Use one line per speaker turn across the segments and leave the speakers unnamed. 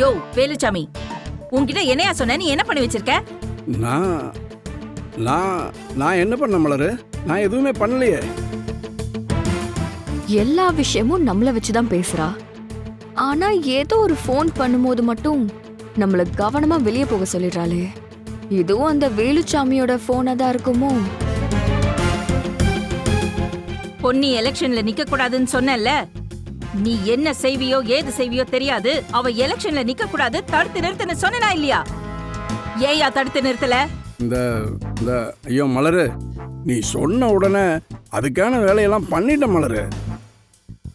யோ வேலுச்சாமி. உன்கிட்ட என்னையா சொன்ன நீ என்ன பண்ணி வச்சிருக்க?
நான் நான் நான் என்ன பண்ண மலரு? நான் எதுவுமே பண்ணலையே.
எல்லா விஷயமும் நம்மள வச்சுதான் பேசுறா. ஆனா ஏதோ ஒரு ஃபோன் பண்ணும்போது மட்டும் நம்மள கவனமா வெளியே போக சொல்லிடுறாளே. இதுவும் அந்த வேலுச்சாமியோட போனா தான் இருக்குமோ?
பொன்னி எலெக்ஷன்ல நிக்க கூடாதுன்னு சொன்னல நீ என்ன செய்வியோ ஏது செய்வியோ தெரியாது. அவ எலெக்ஷன்ல நிக்க கூடாது தடுத்து நிறுத்துன்னு சொன்னா இல்லையா? ஏயா தடுத்து நிறுத்தல?
இந்த இந்த ஐயோ மலரு நீ சொன்ன உடனே அதுக்கான வேலையெல்லாம் பண்ணிட்ட மலரு.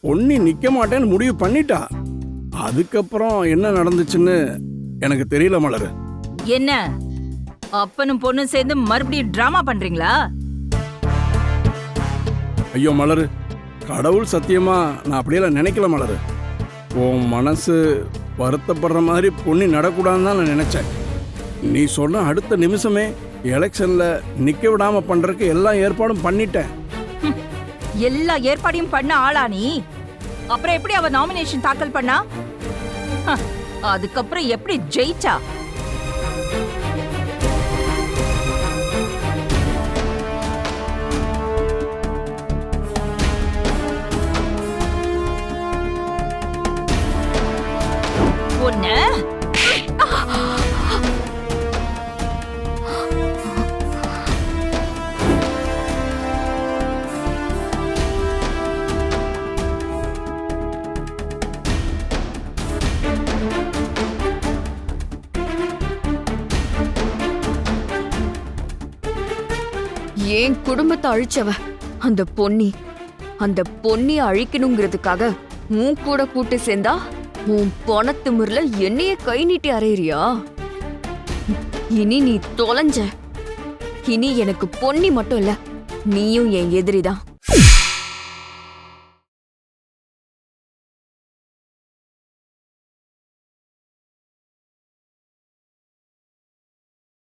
பொன்னி நிற்க மாட்டேன்னு முடிவு பண்ணிட்டா. அதுக்கப்புறம் என்ன நடந்துச்சுன்னு எனக்கு தெரியல மலரு.
என்ன? அப்பனும் பொண்ணும் சேர்ந்து மறுபடியும் டிராமா பண்றீங்களா?
ஐயோ மலரு கடவுள் சத்தியமா? நான் அப்படியெல்லாம் நினைக்கல மலர். உன் மனசு வருத்தப்படுற மாதிரி பொண்ணி நடக்கூடாதுன்னு தான் நான் நினச்சேன். நீ சொன்ன அடுத்த நிமிஷமே எலெக்ஷனில் நிற்க விடாமல் பண்ணுறதுக்கு எல்லா ஏற்பாடும் பண்ணிட்டேன்.
எல்லா ஏற்பாடையும் பண்ண ஆளா நீ? அப்புறம் எப்படி அவ நாமினேஷன் தாக்கல் பண்ணா? அதுக்கப்புறம் எப்படி ஜெயிச்சா? ஒண்ணு?
ஏன் குடும்பத்தை அழிச்சவ? அந்த பொன்னி அந்த பொன்னி அழிக்கணுங்கிறதுக்காக உன் கூட கூட்டு சேர்ந்தா? உன் பணத்து என்னைய கை நீட்டி அறையிறியா? இனி நீ தொலைஞ்ச. இனி எனக்கு பொன்னி மட்டும் இல்ல நீயும் என் எதிரிதான்.